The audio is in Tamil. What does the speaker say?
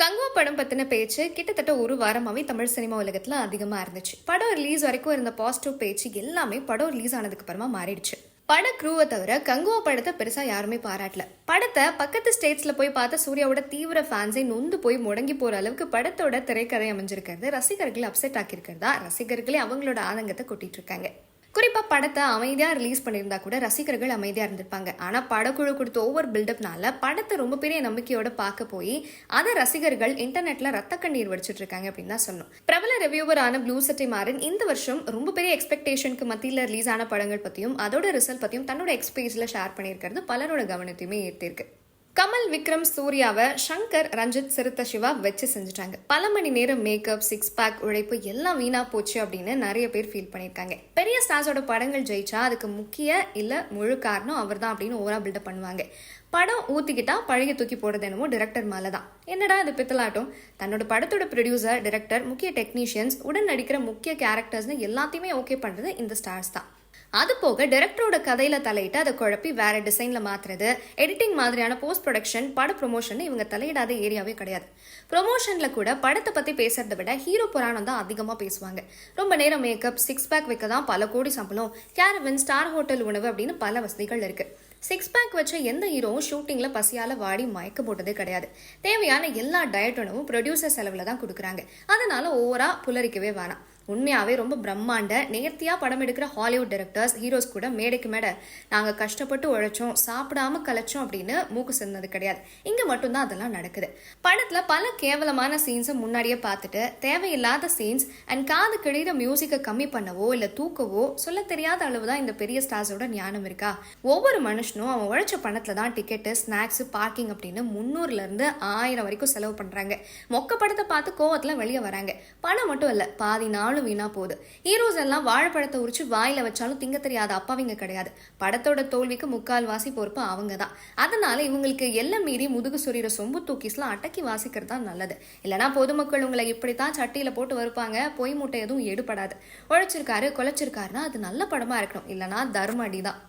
கங்குவா படம் பற்றின பேச்சு கிட்டத்தட்ட ஒரு வாரமாகவே தமிழ் சினிமா உலகத்தில் அதிகமாக இருந்துச்சு. படம் ரிலீஸ் வரைக்கும் இருந்த பாசிட்டிவ் பேச்சு எல்லாமே படம் ரிலீஸ் ஆனதுக்கு அப்புறமா மாறிடுச்சு. பட க்ரூவை தவிர கங்குவா படத்தை பெருசாக யாருமே பாராட்டல. படத்தை பக்கத்து ஸ்டேட்ஸில் போய் பார்த்த சூர்யாவோட தீவிர ஃபேன்ஸை நொந்து போய் முடங்கி போகிற அளவுக்கு படத்தோட திரைக்கதை அமைஞ்சிருக்கிறது. ரசிகர்களை அப்செட் ஆக்கியிருக்கிறதா? ரசிகர்களே அவங்களோட ஆதங்கத்தை கொட்டிட்டு இருக்காங்க. குறிப்பாக படத்தை அமைதியாக ரிலீஸ் பண்ணியிருந்தா கூட ரசிகர்கள் அமைதியாக இருந்திருப்பாங்க. ஆனால் படக்குழு கொடுத்த ஓவர் பில்டப்னால படத்தை ரொம்ப பெரிய நம்பிக்கையோட பார்க்க போய் அதை ரசிகர்கள் இன்டர்நெட்டில் ரத்த கண்ணீர் வடிச்சிட்டு இருக்காங்க அப்படின்னு தான் சொன்னோம் பிரபல ரிவ்யூவரான ப்ளூ சட்டை மாறன் இந்த வருஷம் ரொம்ப பெரிய எக்ஸ்பெக்டேஷனுக்கு மத்தியில் ரிலீஸ் ஆன படங்கள் பற்றியும் அதோட ரிசல்ட் பற்றியும் தன்னோட எக்ஸ்பீரியன்ஸில் ஷேர் பண்ணியிருக்கிறது பலரோட கவனத்தையுமே ஈர்த்திருக்கு. கமல் விக்ரம் சூர்யாவை சங்கர் ரஞ்சித் சிறுத்த சிவா வச்சு செஞ்சுட்டாங்க. பல மணி நேரம் மேக்கப் சிக்ஸ் பேக் உழைப்பு எல்லாம் வீணா போச்சு அப்படின்னு நிறைய பேர் ஃபீல் பண்ணியிருக்காங்க. பெரிய ஸ்டார்ஸோட படங்கள் ஜெயிச்சா அதுக்கு முக்கிய இல்லை முழு காரணம் அவர் தான் அப்படின்னு ஓவரா பில்டப் பண்ணுவாங்க. படம் ஊத்திக்கிட்டா பழைய தூக்கி போடுறது என்னமோ டிரெக்டர் மேலே தான் என்னடா இது பித்தலாட்டம்? தன்னோட படத்தோட ப்ரொடியூசர் டிரெக்டர் முக்கிய டெக்னீஷியன்ஸ் உடன் நடிக்கிற முக்கிய கேரக்டர்ஸ்னு எல்லாத்தையுமே ஓகே பண்ணுறது இந்த ஸ்டார்ஸ் தான். அது போக டைரக்டரோட கதையில தலையிட்டு அதை குழப்பி வேற டிசைன்ல மாத்துறது எடிட்டிங் மாதிரியான போஸ்ட் ப்ரொடக்ஷன் பட ப்ரொமோஷன் இவங்க தலையிடாத ஏரியாவே கிடையாது. ப்ரொமோஷன்ல கூட படத்தை பத்தி பேசுறத விட ஹீரோ புராணம் தான் அதிகமா பேசுவாங்க. ரொம்ப நேரம் மேக்கப் சிக்ஸ் பேக் வைக்க தான் பல கோடி சம்பளம் கேரவன் ஸ்டார் ஹோட்டல் உணவு அப்படின்னு பல வசதிகள் இருக்கு. சிக்ஸ் பேக் வச்ச எந்த ஹீரோவும் ஷூட்டிங்கில் பசியால் வாடி மயக்க போட்டதே கிடையாது. தேவையான எல்லா டயட் உணவும் ப்ரொடியூசர் செலவில் தான் கொடுக்குறாங்க. அதனால ஓவரா புலரிக்கவே வேணாம். உண்மையாகவே ரொம்ப பிரம்மாண்ட நேர்த்தியாக படம் எடுக்கிற ஹாலிவுட் டைரக்டர்ஸ் ஹீரோஸ் கூட மேடைக்கு மேடை நாங்கள் கஷ்டப்பட்டு உழைச்சோம் சாப்பிடாம கலைச்சோம் அப்படின்னு மூக்கு சிந்தது கிடையாது. இங்கே மட்டும்தான் அதெல்லாம் நடக்குது. படத்தில் பல கேவலமான சீன்ஸை முன்னாடியே பார்த்துட்டு தேவையில்லாத சீன்ஸ் அண்ட் காது கிழிற மியூசிக்கை கம்மி பண்ணவோ இல்லை தூக்கவோ சொல்ல தெரியாத அளவு தான் இந்த பெரிய ஸ்டார்ஸோட ஞானம் இருக்கா? ஒவ்வொரு மனுஷனும் அவன் உழைச்ச பணத்தில் தான் டிக்கெட்டு ஸ்நாக்ஸ் பார்க்கிங் அப்படின்னு முந்நூறுலேருந்து ஆயிரம் வரைக்கும் செலவு பண்ணுறாங்க மொக்க படத்தை பார்த்து கோவத்தில் வெளியே வராங்க. பணம் மட்டும் இல்லை பாதி நாள் நாளும் வீணா போகுது. ஹீரோஸ் எல்லாம் வாழைப்பழத்தை உரிச்சு வாயில வச்சாலும் திங்க தெரியாத அப்பாவிங்க கிடையாது. படத்தோட தோல்விக்கு முக்கால் வாசி பொறுப்பு அவங்க தான் அதனால இவங்களுக்கு எல்லாம் மீறி முதுகு சொறிகிற சொம்பு தூக்கிஸ்லாம் அடக்கி வாசிக்கிறது தான் நல்லது. இல்லைனா பொதுமக்கள் உங்களை இப்படித்தான் சட்டியில போட்டு வருப்பாங்க. பொய் மூட்டை எதுவும் எடுபடாது. உழைச்சிருக்காரு கொலைச்சிருக்காருன்னா அது நல்ல படமா இருக்கணும். இல்லைனா தர்ம அடி தான்